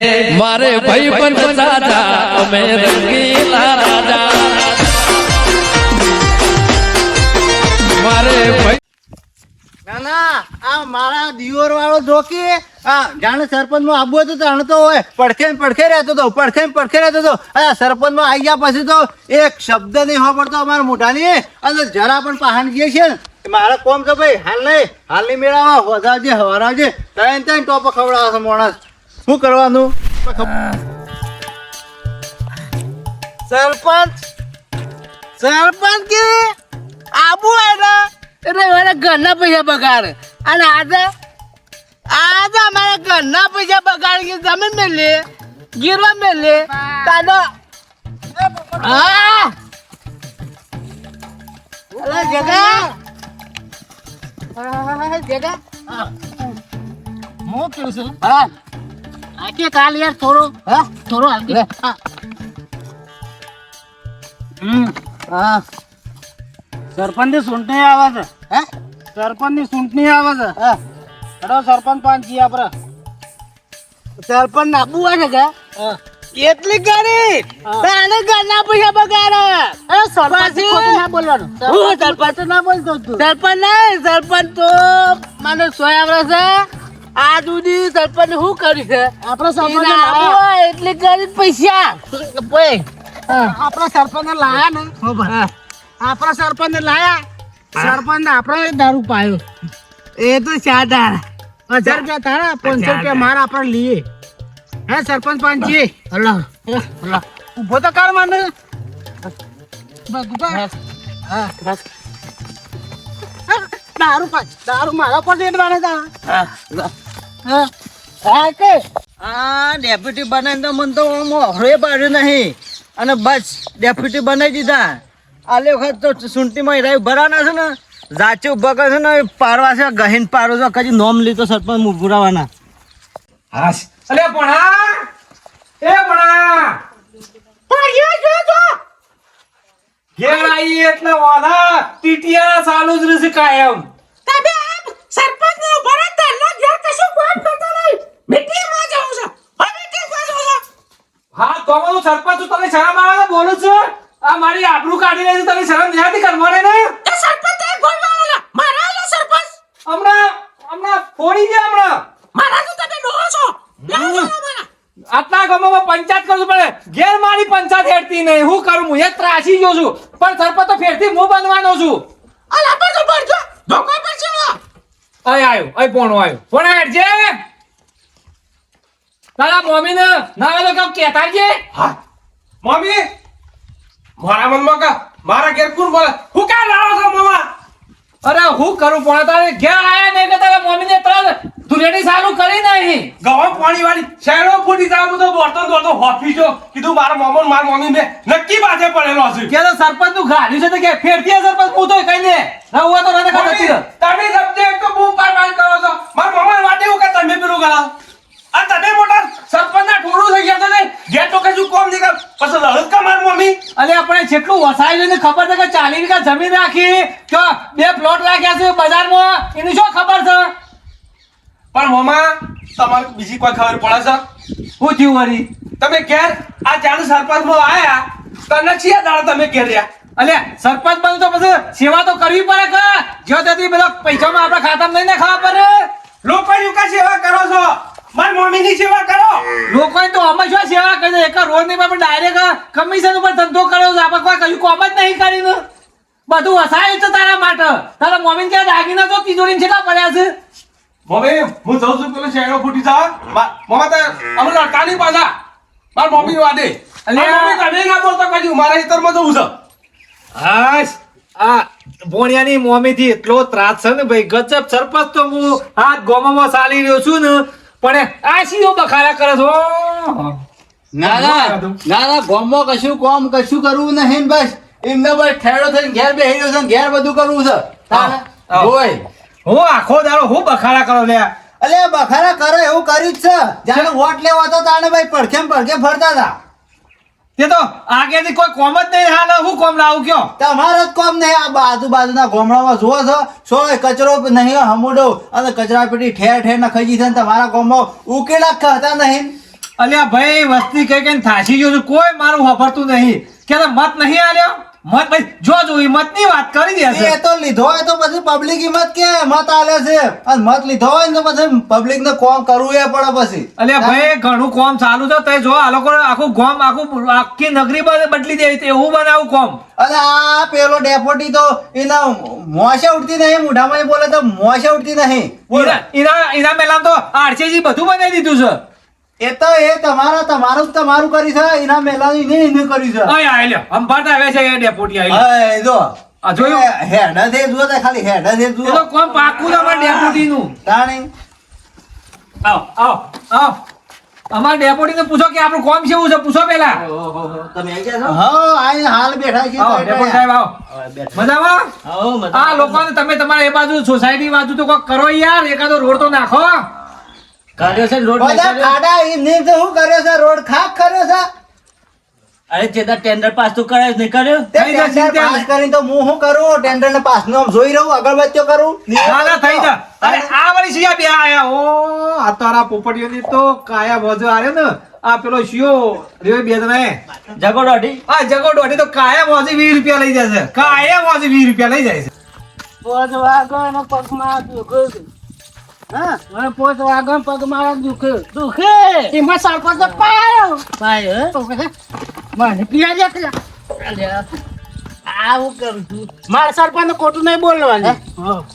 મારે ભાઈ પણ રાજા અમે રંગીલા રાજા. મારે ભાઈ ના ના આ મારા દિયોર વાળો જોકી આ જાણે સરપંચમાં આબુ હતું જાણે તો હોય પડખે ને પડખે રહેતો હતો પડખે પડખે રહેતો હતો સરપંચમાં આવી ગયા પછી તો એક શબ્દ નહીં હોપડતો અમારા મોઢાની. અને જરા પણ પહાણ ગયે છે ને મારા કોમ છે ભાઈ હાલ નહીં. હાલની મેળામાં વધારજે હવારા ત્રણ ત્રણ ટોપ ખવડાવશે છે માણસ. શું કરવાનું? સરપંચ? સરપંચ કે? આબુ આવ્યા એટલે મારા ઘરના પૈસા બગાડ. અને આજે આજે અમારા ઘરના પૈસા બગાડ કે જમીન મેલે? ગીરવા મેલે? તાનો હા. અલા જગા. હા, જગા હું કેવું છું હા. આકે કાલ યાર થોડો હા? થોડો હાલકી હમ. હા. સરપંચની ચૂંટણી આવે છે. હે? સરપંચની ચૂંટણી આવે છે. હા. હેડો સરપંચ પાંચ જી આપણે સરપંચ નાબુ છે કે? કેટલી કરી તારે ઘરના પૈસા બગાડે. અરે સરપંચ ના બોલવાનું. હું સરપંચ ના બોલતો તું. સરપંચ નહીં સરપંચ તો મને સોય આવડે છે. આ સરપંચ શું કર્યું છે? આપણે સરપંચ એટલી કરી પૈસા. આપણા સરપંચ લાયા ને. આપણા સરપંચ લાયા. સરપંચ આપણે દારૂ પાયો. એ તો ચાર હજાર રૂપિયા તારા પાંચસો રૂપિયા મારા આપણે લઈએ. હે સરપંચ પાંચી હલો. હલો. ઊભો તો કર મને. હા, દારૂ પાંચ દારૂ મારા પર વાળે તા. હા હા કે આ ડેપ્યુટી બનાવીને તો મને તો આમ હરે પાડ્યું નહીં. અને બસ ડેપ્યુટી બનાવી દીધા. આલે વખત તો સુંટીમાં રહ્યું ભરાના છે ને જાચી ઊભા કરશે છે ને પારવા છે ગહીન પારો છે કદી નોમ લીધો સરપંચ મુભુરાવાના હાશ. અલે ભણા એ ભણા ઘેર આઈ એટલે વાના ટીટિયા ચાલુ જ રહેશે કાયમ. હા તો હું સરપંચ છું. તને શરમ આવે છે બોલું છું? આ મારી આબરૂ કાઢી રહી છે. તને શરમ નથી કરવાને ને? હમણાં હમણાં ફોડી દે હમણાં. આટલા ગામમાં પંચાયત કરવું પડે. ઘેર મારી પંચાયત હેડતી નહીં. હું કરું? હું એ ત્રાસી ગયો છું. પણ સરપંચ તો ફેરથી હું બનવાનો છું. અહીં આવ્યો અહીં પોણો આવ્યો પોણા હેડજે. તારા મમ્મી ને ના આવે તો કેમ કહેતા છે હા. મમ્મી મારા મનમાં કા મારા ઘેર કોણ બોલે? હું કા લાવો છો મમ્મા અરે હું કરું પણ તારે ઘેર આયા નહીં કે તારા મમ્મી ને તરત ધૂળેટી સારું કરી નહીં ગવા પાણી વાળી શહેરો ફૂટી જાય તો દોડતો દોડતો હોફી જો કીધું મારા મમ્મા ને મારા મમ્મી ને નક્કી બાજે પડેલો છે. કે તો સરપંચનું ગાડ્યું છે તો કે ફેરથી સરપંચ હું તો કઈ ને હું તો રને ખાતો તમે સમજે એક તો બૂમ પાડ પાડ કરો છો મારા મમ્મા માટે એવું કે તમે પેલું કરાવો આ તમે મોટા સરપંચ ના ઠોડું થઈ ગયા છો ને ઘેર તો કશું કોમ નહીં કર પછી લડત કા મારી મમ્મી અલે આપણે જેટલું વસાય છે ને ખબર છે કે ચાલી વીઘા જમીન રાખી કે બે પ્લોટ રાખ્યા છે બજારમાં? એની શું ખબર છે? પણ મોમા તમારે બીજી કોઈ ખબર પડે છે? હું થયું વરી? તમે ઘેર આ ચાલુ સરપંચમાં આયા તને છીએ દાડા તમે ઘેર રહ્યા? અલે સરપંચ બન્યું તો પછી સેવા તો કરવી પડે કે? જો તેથી બધા પૈસામાં આપણા ખાતામાં નહીં ને ખાવા પડે? લોકોની સેવા કરો છો? મારી મમ્મીની સેવા કરો. લોકોએ તો અમે શું સેવા કરી એક રોડ નહીં પણ ડાયરેક્ટ કમિશન ઉપર ધંધો કર્યો છે. આપણે કોઈ કયું કોમ જ નહીં કરીને. બધું વસાયું છે તારા માટે. તારા મમ્મી ક્યાં દાગીના તો તિજોરી છેટા પડ્યા છે? મમ્મી હું જઉં છું પેલો શેરો ફૂટી જા. મમ્મા તો અમે લડકાની પાછા. મારી મમ્મી વાદે મમ્મી તમે ના બોલતો કજુ. મારા હિતરમાં જવું છે. હાશ. આ ભોણિયાની મોમીથી એટલો ત્રાસ છે ને ભાઈ. ગજબ સરપંચ તો હું આ ગોમામાં ચાલી રહ્યો છું ને. પણ આ સીઓ બખાડા કરે છો ના ના ના ના ગામમાં કશું કોમ કશું કરવું નહીં બસ. એમને બસ ઠેડો થઈને ઘેર બેસી રહ્યો છે ઘેર બધું કરવું છે. હોય હું આખો દાડો હું બખાડા કરો લે અલે બખારા કરો એવું કર્યું જ છે. જાણે વોટ લેવા તો તાણે ભાઈ પડખે ને પડખે ફરતા હતા. તે તો આગેથી કોઈ કોમ જ નહીં હાલ. હું કોમ લાવું કયો? તમારો જ કોમ નહીં. આ આજુબાજુના ગામડામાં જુઓ છો. સો કચરો નહીં હમુડો. અને કચરા પેટી ઠેર ઠેર નખાઈ છે તમારા ગામમાં ઉકેલા હતા નહીં. અલ્યા ભાઈ વસ્તી કઈ કઈ થાસી ગયો છું. કોઈ મારું વાપરતું નહીં. કે મત નહીં આલ્યો? મત ભાઈ જો જોઈ મતની વાત કરી દે એ તો લીધો હોય તો પછી પબ્લિક મત કે મત આલે છે? અને મત લીધો હોય ને તો પછી પબ્લિક ને કોમ કરવું એ પડે પછી. એટલે ભાઈ ઘણું કોમ ચાલુ છે. તે જો આ લોકો આખું ગોમ આખું આખી નગરી બદ- બદલી દે એવું બનાવું કોમ? અને આ પેલો ડેપોટી તો એના મોસે ઉઠતી નહીં મોઢામાં બોલે તો મોસે ઉઠતી નહીં. એના એના ઈના તો આરસીજી બધું બનાવી દીધું છે. એ તો એ તમારા તમારું તમારું કરી છે એના મેલાનું એને એને કરી છે. અય આયલ્યો અંબાટ આવે છે એ ડેપોટી આવી હા, જો. આ જોયું? હેડા દે જુઓ તો ખાલી હેડા દે એ તો જુઓ કોમ પાકું છે અમારા ડેપોટી નું તાણી. આવ આવ આવ. અમાર ડેપોટી ને પૂછો કે આપણું કોમ કેવું છે પૂછો પેલા. તમે આવી ગયા છો? હા આ હાલ બેઠા છે ડેપોટી સાહેબ આવો. મજામાં? હા મજા આ લોકોને તમે તમારા એ બાજુ સોસાયટી બાજુ તો કોક કરો યાર એકાદો રોડ તો નાખો. કર્યો છે રોડ બધા ખાડા ઇની તો હું કર્યો છે? રોડ ખાક કર્યો છે? અરે ચેતા ટેન્ડર પાસ તો કરે નહીં કર્યો તે થઈ જશે ટેન્ડર પાસ કરીને તો હું શું કરું? ટેન્ડર ને પાસ નો જોઈ રહું અગરબત્તીઓ કરું? ના ના થઈ જા. અરે આ વળી સિયા બે આયા ઓ આ તારા પોપટીઓની તો કાયા મોજો આર્યો ને. આ પેલો શિયો રહ્યો બે જણા જગો દોઢી. આ જગો દોઢી તો કાયા મોજી વીસ રૂપિયા લઈ જાય છે. કાયા મોજી વીસ રૂપિયા લઈ જાય છે. બોજ વાગો એનો પગમાં દુખે છે. હા. મને પોચ પગ મારા દુખે. દુખે? એમાં સરપંચ પાયો. પાયો મને પીયા દે પેલા. આવું કરું છું. મારે સરપંચ ખોટું નહીં બોલવાનું.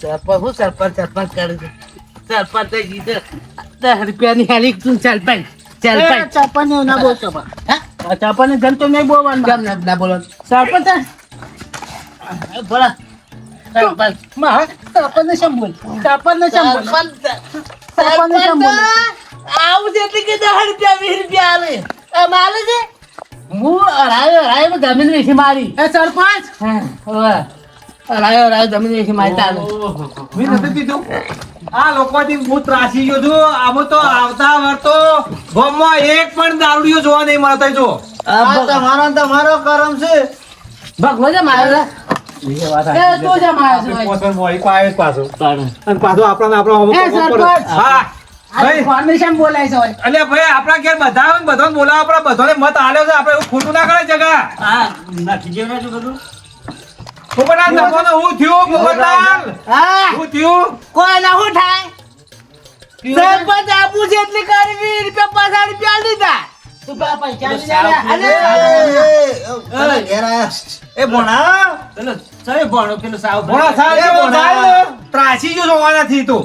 સરપંચ હું સરપંચ સરપંચ કરું છું. સરપંચ જીતે દસ રૂપિયાની હાલી તું ચાલ સરપંચ સરપંચ એવું ના બોલતો. સરપંચ જન તો નહીં બોલવાનું. ના બોલવાનું? સરપંચ બોલા. સરપંચને શેમ બોલ? સરપંચને શેમ બોલ? આવું છે એટલે કે દસ રૂપિયા વીસ રૂપિયા આવે એમ આલે છે? હું અઢાઈ અઢાઈ જમીન વેચી મારી. એ સરપંચ? અઢાઈ અઢાઈ જમીન વેચી મારી તારે. મેં નથી પીધું આ લોકોથી હું ત્રાસી ગયો છું. આમાં તો આવતા વર્તો ગામમાં એક પણ દારૂડિયો જોવા નહીં મળતા જો. આ તમારો તમારો કરમ છે. ભગવાન મારે પાછો. હા. ખોટું ના કરે જગા. પોપટલાલ નફોનો હું થયું પોપટલાલ હા. હું થયું? કોઈ ના શું થાય. સરપંચ આપું છે એટલી કરી રૂપિયા પચાસ રૂપિયા લીધા તું પેલા પૈસા લીધા અરે ઘેર આયા. એ ભણા. પેલો સરે ભણો પેલો સાવ ને, ત્રાસી ગયો જોવાનાથી તો.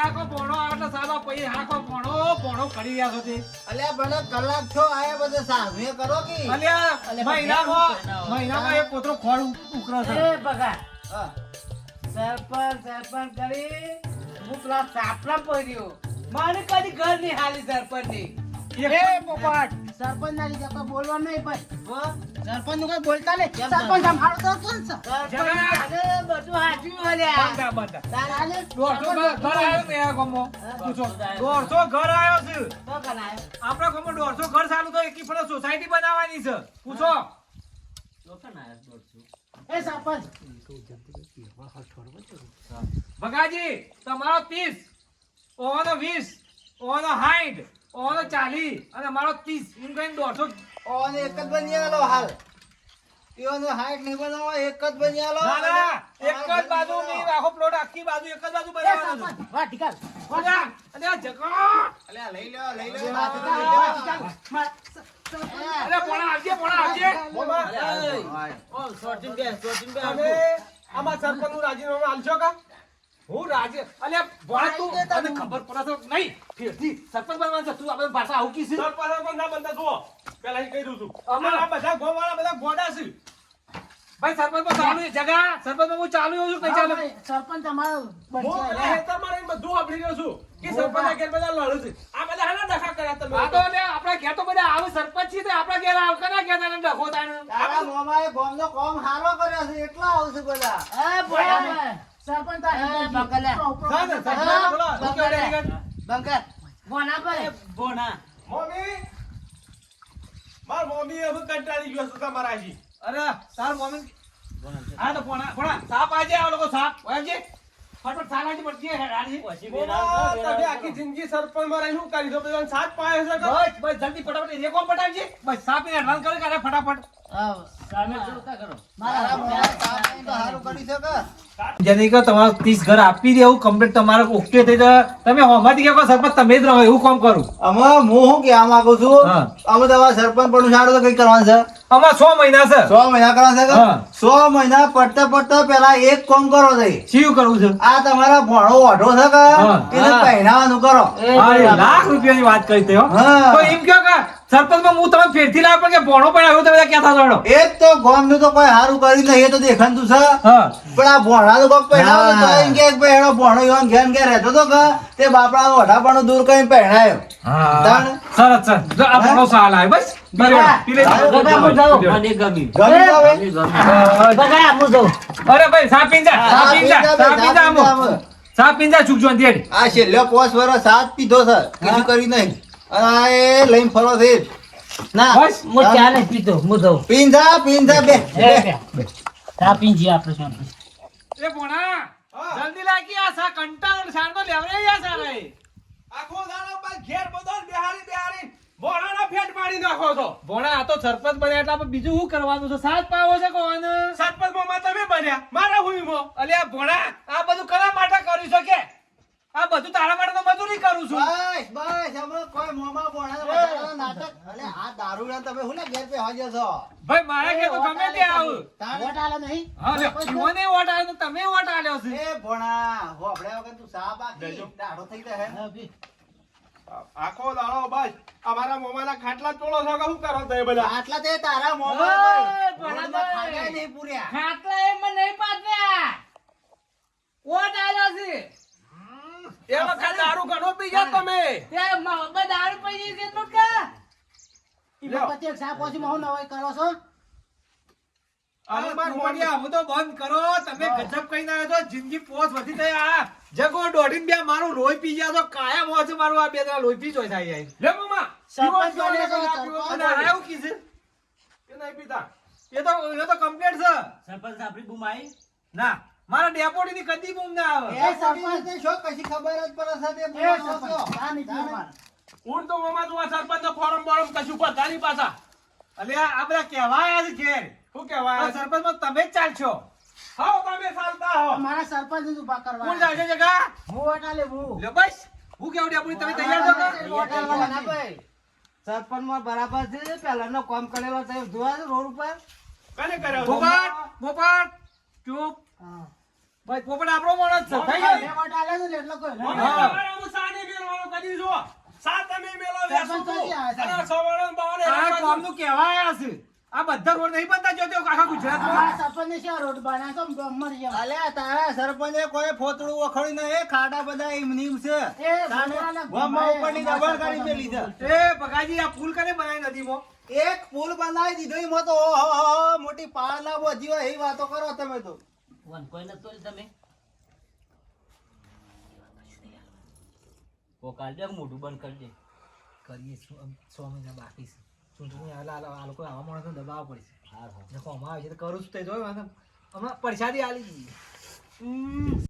આખો ભોણો આવે એટલે સાલો પછી આખો ભોણો ભોણો કરી રહ્યા છો તે. અલ્યા ભણા કલાક છો આયા બધે સામે કરો કે? અલ્યા, મહિનામાં મહિનામાં એક કોતરો ખોળ ઉકળે છે. એ બગા. હા. સરપંચ સરપંચ કરી હું પેલા સાપલા પડ્યો મારે કદી ઘરની હાલી સરપંચની એ પોપટ. સરપંચ ના લીધે કોઈ બોલવાનું નહીં ભાઈ. સરપંચનું કઈ બોલતા નહીં. સરપંચ સંભાળો તો કોણ સરપંચ બધું હાચું અલ્યા બંધા, બંધા. તારા ને દોઢસો ઘર આવ્યો ને છે. આપણા ગામમાં દોઢસો ઘર ચાલુ તો એકી ફળે સોસાયટી બનાવવાની છે. પૂછો. એ સરપંચ. ભગાજી તમારો ત્રીસ ઓવાનો વીસ ઓવાનો સાઠ ઓવાનો ચાલી. અને મારો ત્રીસ. એમ કહીને દોઢસો. ઓને એક જ બની આલો હાલ. એઓનો હાઈટ નહીં બનાવો એક જ બની આલો. એક જ બાજુ ની આખો પ્લોટ આખી બાજુ એક જ બાજુ બનાવવાનો છે. ઠીકાલ વાહ ઠીક આ જકો અલે લઈ લો લઈ લો અરે પોણા આવજે, પોણા આવજે. તમે આમાં સરપંચનું રાજીનામું આલશો કા? હું રાજે અલ્યા, વાત તું. તને ખબર પડે તો નહીં ફેરથી સરપંચ બનવાનું છે. તું આપણે પાછા આવું કીધું સરપંચ પણ ના બનતા જુઓ. પેલા કહી દઉં છું. અમારા આ બધા ગોવાળા બધા ગોડા છે. ભાઈ સરપંચમાં ચાલુ છે, જગા સરપંચમાં હું ચાલુ છું નહીં ચાલુ? સરપંચ તમારો હું રહીને બધું આપડી રહ્યો છું કે સરપંચના ઘેર બધા લડું છે. આ બધા હાના ડખા કર્યા તમે. આ તો લે આપણા ઘેર તો બધા આવે સરપંચ છે તે આપણા ઘેર આવ કના ઘેર તને ડખો તાણ? તારા મોમાએ ગોમનો કોમ હારો કર્યો છે એટલા આવશે બધા. એ બોલા સરપંચ ને, સરપંચ? બંકર બોના પર. ભોણા મમ્મી માર મમ્મી હવે કંટાળી ગયો છે તમારા હજી? અરે તાર મમ્મી હા તો પોણા પોણા સાપ આજે આ લોકો સાપ. છે ફટાફટ સાલાજી પડતી પછી મોમા, તમે આખી જિંદગી સરપંચમાં રહીને શું કરી દો સાથ પાડે છે બસ બસ જલ્દી ફટાફટ પટાવજે. બસ સાપીને એડવાન્સ કરે કરે ફટાફટ. સામે જોતા કરો. મારા મોઢા સાફ કરીને તો હારું કરી. શકે જેની કે તમારે ત્રીસ ઘર આપી દેવું કમ્પ્લીટ તમારે ઓકે થઈ જાય. તમે હોમાંથી કે સરપંચ તમે જ રહો એવું કામ કરું. હું શું કહેવા માંગુ છું? અમે તમારા સરપંચ પણ સારું તો કઈ કરવાનું છે. આમાં છ મહિના છે. છ મહિના કરવાના છે હા. મહિના પડતા પડતા પેલા એક કામ કરો છે શું કરવું છે. આ તમારા ભણો ઓઢો છે કે? એને પહેરાવાનું કરો. લાખ રૂપિયાની વાત કરી તે હો. હા. તો એમ કહો કે સરપંચમાં હું તમે ફેરથી લાવ્યો પણ કે ભોણો પણ આવ્યો તમે ક્યાં થતો એ તો તો ગામનું તો કોઈ સારું કર્યું નહીં એ તો દેખાતું છે. પણ આ ભોણાનું કોક પહેરાવો તો એમ કે પહેરો ભોણો યોન ઘેન કે રહેતો તો કે તે બાપડાનું ઓઢાપણું દૂર કરીને પહેરાયો. સરસ સરસ. જો આ ભોણો સાલ આવ્યો બસ. લે, લે. ગમી ગમી. તો ગમી અરે ભાઈ સાપીન જા સાપીન જા સાપીન જા સાપીન જા ચૂકજો આ છે છેલ્લો પોસ વર્ષ સાત પીધો સર બીજું કર્યું નહીં. અને લઈને ફરો છે ના. બસ હું ચા નહીં પીતો હું જાઉં. પીંજા પીંજા બે. બે. ચા પીજી આપણે. શાંતિ એ ભોણા જલ્દી લાગી આ સા કંટાળ સાર તો લેવરે યા સારે આખો દાડો બસ ઘેર બધાને બેહાડી બેહાડી ભોળાના ફેટ પાડી નાખો છો. ભોણા આ તો સરપંચ બન્યા એટલે આપણે બીજું શું કરવાનું છે? સાત પાવો છે કોણ સરપંચમાં તમે બન્યા. મારા હુંયમાં. અલ્યા ભોણા આ બધું કરા માટે કર્યું છે કે? આ બધું તારા માટે તો મજૂરી કરું છું. બસ બસ અમે કોઈ મોંમાં બોણા નાટક. અને આ દારૂડિયા તમે હું ને ઘેર પે હાજર છો? ભાઈ મારા કે તો ગમે તે આવું. વોટ આલે નહીં. હા લ્યો, વોટ આલે તો તમે વોટ આલ્યો છે. એ ભોણા આપણે વગર તું સા બાકી દાડો થઈ જાય આખો દાડો બસ. અમારા મોમાના ખાટલા તોડો છો કે શું કરો તમે બધા? આટલા તે તારા મોંમાં. ખાધા નહીં પૂર્યા. ખાટલા એમ નહીં પાત્યા વોટ આલ્યો છે. એ વખત દારૂ ઘણો પી ગયા તમે. તે મહોબત દારૂ પડી છે તો કે? લ્યો. પછી એક પછી મોહ નવાઈ કરો છો? માર હું તો બંધ કરો. તમે ગજબ કઈ ના તો જિંદગી પોસ વધી થઈ આ. જગો દોઢીને બે મારું લોહી પી ગયા તો કાયમ હોય છે મારું આ બે જણા લોહી પી જોઈ થાય જાય લે સરપંચ અને કીધું. કે નહીં પીતા. એ તો એ તો કમ્પ્લીટ છે. સરપંચ આપણી ના. મારા ડેપોટી ની કદી બૂમ ના આવે. એ સરપંચ. ને શું કશી ખબર જ પડે છે તે બોલો છો. હું તો મામા તું આ સરપંચ ફોરમ બોરમ કશું પર નહીં પાછા. અલે આ આ બધા કહેવાય છે ઘેર. શું કહેવાય? સરપંચ તમે જ ચાલશો. હાઉ તમે ચાલતા હો. મારા સરપંચ જ ઊભા કરવા. કોણ ચાલશે જગા? હું વટાલે હું. લે બસ. હું કેવું આપણી તમે તૈયાર છો કે? સરપંચમાં બરાબર છે. પેલા નો કામ કરેલો છે જોવા રોડ ઉપર. કને કર્યો? ભોપાટ ભોપાટ ચૂપ. ભાઈ પોપટ આપણો માણસ છે થઈ ગયો બે વોટ આલે ને એટલે કોઈ હા. હું સાની મેળવાનો કદી જો સા તમે મેલો વેસો તો અને સવારે ને આ કામનું કહેવાય છે. આ બધા રોડ નહીં બનતા જોતે આખા ગુજરાતમાં સરપંચ ને શું રોડ બનાવ્યો તો ગમર જેવો. અલ્યા તારા સરપંચ કોઈ ફોતડું વખોડી નહીં. એ ખાડા બધા એમ નીમ છે. એ ગામમાં ઉપરની દબાણ કરી પેલી છે. એ ભગાજી આ પુલ કને બનાવી મો? એક પુલ બનાવી દીધો એમાં તો ઓહો મોટી પાળ લાવો જીવો એ વાતો કરો તમે તો. વન કોઈ નતો તમે? પોકાર દે મોઢું બંધ કરી દે કરીએ છ મહિના બાકી છે. ચૂંટણી આ લોકો આવા માણસો દબાવવા પડશે હા હા. આવે છે તો કરું છું તે જોયું હમણાં પરસાદી આલી દીધી.